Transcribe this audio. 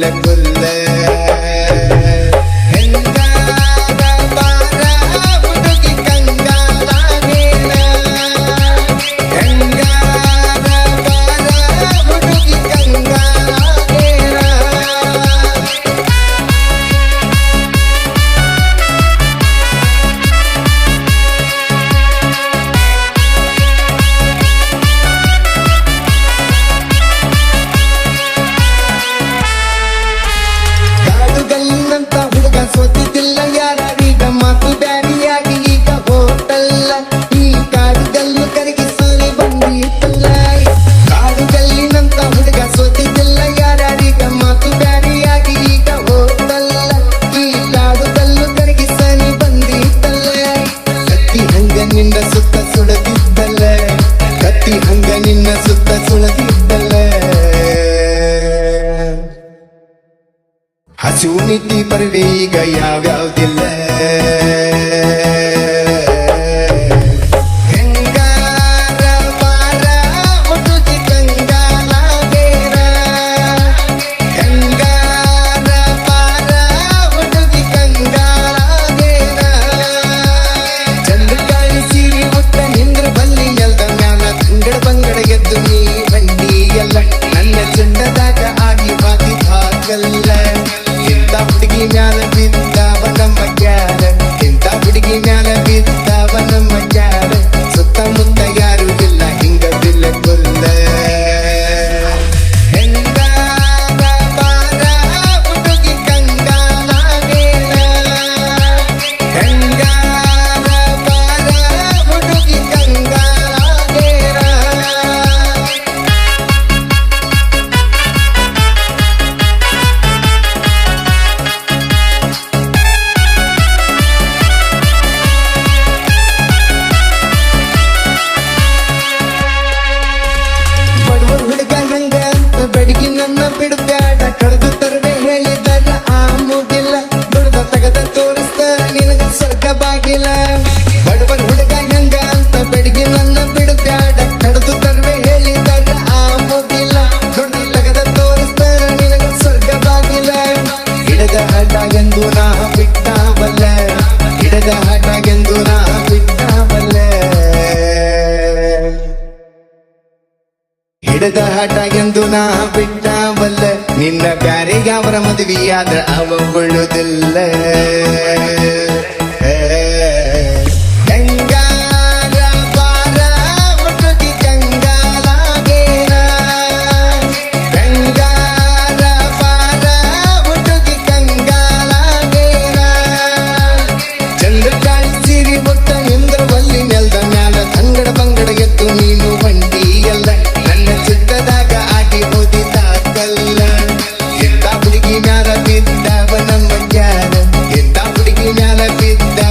لك كل चूनी पर भी गया गया दिल। ಬೆಡಗಿ ನನ್ನ ಬಿಡಬೇಡ ಕಳೆದು ತರದೆ ಹೇಳಿದಾಗ ಆ ಮುಗಿಲ್ಲ. ದುಡ್ದ ತಗದ ತೋರಿಸ್ತ, ನಿನಗ ಸ್ವರ್ಗ ಬಾಗಿಲ್ಲ ಬಡವರ ಹುಡುಗ ಅಂತ ಬೆಡಗಿ ನನ್ನ ಬಿಡಬೇಡ ಕಳೆದು ತರವೆ ಹೇಳಿದಾಗ ಆ ಮುಗಿಲ್ಲ. ದುಡ್ದ ತಗದ ತೋರಿಸ್ತ, ನಿನಗ ಸ್ವರ್ಗ ಬಾಗಿಲ. ಹಿಡದ ಹಠಗೆಂದು ನಾ ಬಿಟ್ಟಾವಲ್ಲ ಗಿಡದ ಹಠಗೆಂದು ಹಿಡದ ಹಠ ಎಂದು ನಾ ಬಿಟ್ಟವಲ್ಲ. ನಿನ್ನ ಬ್ಯಾರಿಗೆ ಅವರ ಮದುವೆಯಾದ ಅವ ಉಳುದಿಲ್ಲ repeat that.